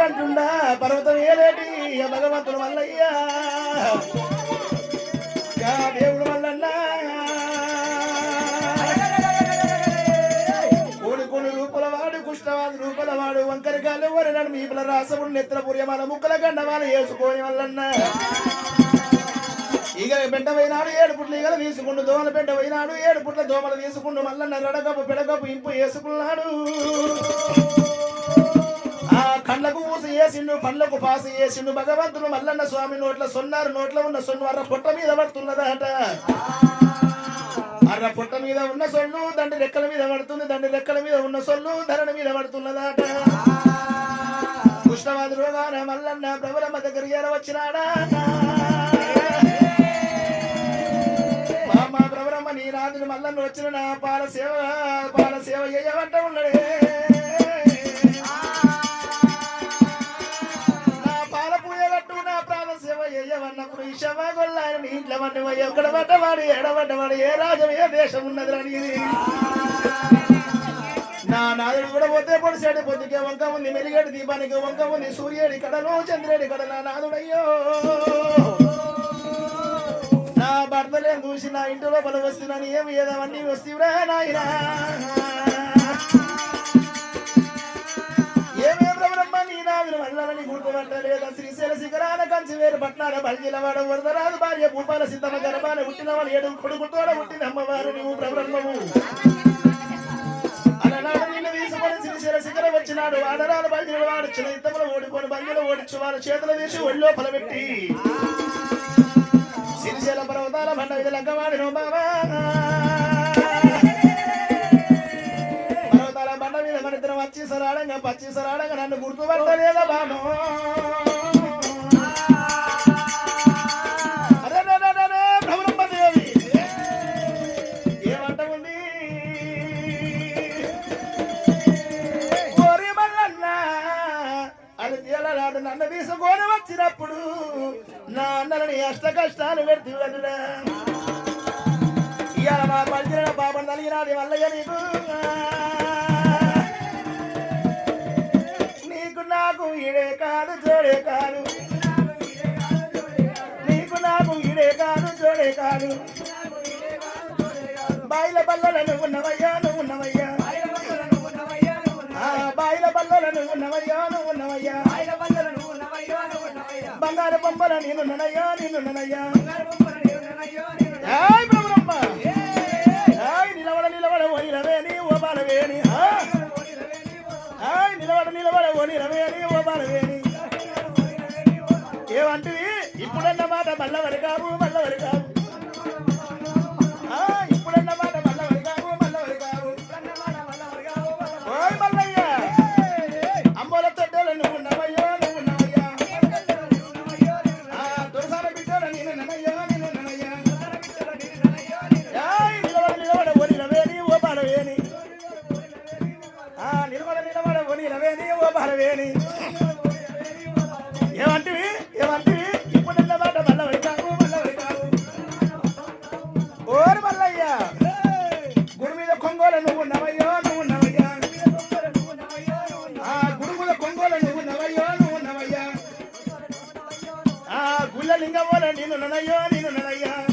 కంటుండా పర్వతం ఏలేటి భగవంతుడు మల్లయ్యా దేవుడు మల్లన్న కోడి కొన్ని రూపల వాడు కుష్ఠవాది రూపల వాడు వంకరకాలు వరనడు మీపుల రాసముడు నెత్ర మన ముక్కల గండవాలు వేసుకోని వల్లన్న. ఈగ పెంట పోయినాడు ఏడు పుట్ల ఈగలు తీసుకుండు దోమల పెంట పోయినాడు ఏడు పుట్ల దోమలు తీసుకుండు మల్లన్న రడకపు పెడగపు ఇంపు వేసుకున్నాడు. చేసిండు పండ్లకు పాస్ చేసిండు భగవంతుడు మల్లన్న స్వామి నోట్ల సొన్నారు నోట్ల ఉన్న సొన్ను అర్ర పొట్ట మీద పడుతున్నదట. అర్ర పొట్ట మీద ఉన్న సొన్ను దండి రెక్కల మీద పడుతుంది దండి రెక్కల మీద ఉన్న సొల్లు ధరణ మీద పడుతున్నదట. కృష్ణవాది రోగాన మల్లన్న ప్రబలమ్మ దగ్గర ఏర వచ్చినాడా మా ప్రబలమ్మ నీ రాజుని మల్లన్న వచ్చిన పాల సేవ పాల సేవ చేయమంట ఉన్నాడే. గొల్లాయన ఎక్కడ పడ్డవాడు ఎడబడ్డవాడు ఏ రాజం ఏ దేశం ఉన్నది రాని ఇది నా నాదుడు కూడా పోతే పొడిసాడు పొద్దుకే వంక ఉంది మెలిగేడు దీపానికి వంక ఉంది సూర్యుడి కడను చంద్రుడి కడ నా నాదుడయ్యో. నా భర్తలే చూసి నా ఇంటి లోపల వస్తున్నాను ఏమి ఏదవన్నీ వస్తీవురా నాయనా. లేదా శ్రీశైల శిఖరాన కంచి వేరు పట్నాల బల్జిలవాడ వరదరాజు భార్య భూపాల సిద్ధమ గర్భాన పుట్టిన వాళ్ళు ఏడు కొడుకుతోడ పుట్టిన అమ్మవారు నువ్వు ప్రబ్రహ్మము అలనాడు నిన్ను తీసుకొని శ్రీశైల శిఖరం వచ్చినాడు. ఆడరాలు బల్జిల వాడు చిన్న ఇద్దములు ఓడిపోని. బంగిలు ఓడించు వాళ్ళ చేతులు వేసి ఒళ్ళో పలబెట్టి. శ్రీశైల పర్వతాల బండ మీద లంకవాడిను బాబా సరాడంగా నన్ను గుర్తుపట్టలేదా బాను? నన్ను తీసుకొని వచ్చినప్పుడు నా అన్నలని అష్ట కష్టాలు పెడుతూ వదిలా ఇవాళ మా పంచిన పాపం నలిగినాది మల్లయ్య నీకు. ఇడే కాదు జోడే కాదు నీకు నాకు ఇడే కాదు జోడే కాదు బాయిల బల్లలను ఉన్నవయ్యా నువ్వు ఉన్నవయ్యా. బాయిల బల్లలను ఉన్నవయ్యా నువ్వు ఉన్నవయ్యా. బంగారు బొమ్మల నేను నన్నయ్యా నేను నన్నయ్యా నిలవడ రవేని ఓ బలవేని ఏమంటివి ఇప్పుడన్న మాట మల్లవరి కావు లింగమోల నిన్ను ననయ్యో నిన్ను ననయ్యా.